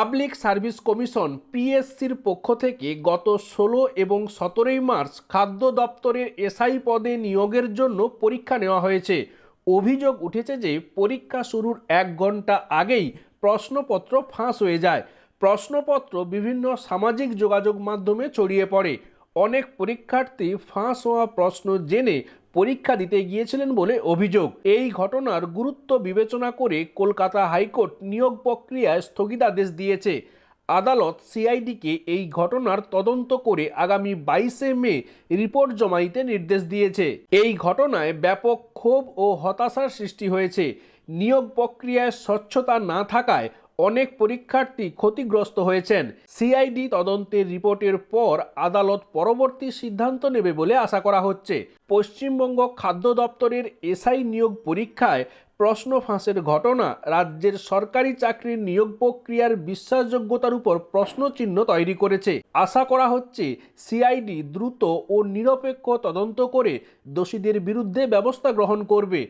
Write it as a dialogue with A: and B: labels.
A: Public service commission পিএসসির পক্ষ থেকে গত ষোলো এবং সতেরোই মার্চ খাদ্য দপ্তরের এসআই পদে নিয়োগের জন্য পরীক্ষা নেওয়া হয়েছে। অভিযোগ উঠেছে যে পরীক্ষা শুরুর এক ঘণ্টা আগেই প্রশ্নপত্র ফাঁস হয়ে যায়। প্রশ্নপত্র বিভিন্ন সামাজিক যোগাযোগ মাধ্যমে ছড়িয়ে পড়ে। অনেক পরীক্ষার্থী ফাঁস হওয়া প্রশ্ন জেনে পরীক্ষা দিতে গিয়েছিলেন বলে অভিযোগ। এই ঘটনার গুরুত্ব বিবেচনা করে কলকাতা হাইকোর্ট নিয়োগ প্রক্রিয়ায় স্থগিতাদেশ দিয়েছে। আদালত সিআইডিকে এই ঘটনার তদন্ত করে আগামী বাইশে মে রিপোর্ট জমাইতে নির্দেশ দিয়েছে। এই ঘটনায় ব্যাপক ক্ষোভ ও হতাশার সৃষ্টি হয়েছে। নিয়োগ প্রক্রিয়ায় স্বচ্ছতা না থাকায় অনেক পরীক্ষার্থী ক্ষতিগ্রস্ত হয়েছেন। সিআইডি তদন্তের রিপোর্টের পর আদালত পরবর্তী সিদ্ধান্ত নেবে বলে আশা করা হচ্ছে। পশ্চিমবঙ্গ খাদ্য দপ্তরের এসআই নিয়োগ পরীক্ষায় প্রশ্ন ফাঁসের ঘটনা, রাজ্যের সরকারি চাকরির নিয়োগ প্রক্রিয়ার বিশ্বাসযোগ্যতার উপর প্রশ্নচিহ্ন তৈরি করেছে। আশা করা হচ্ছে সিআইডি দ্রুত ও নিরপেক্ষ তদন্ত করে দোষীদের বিরুদ্ধে ব্যবস্থা গ্রহণ করবে।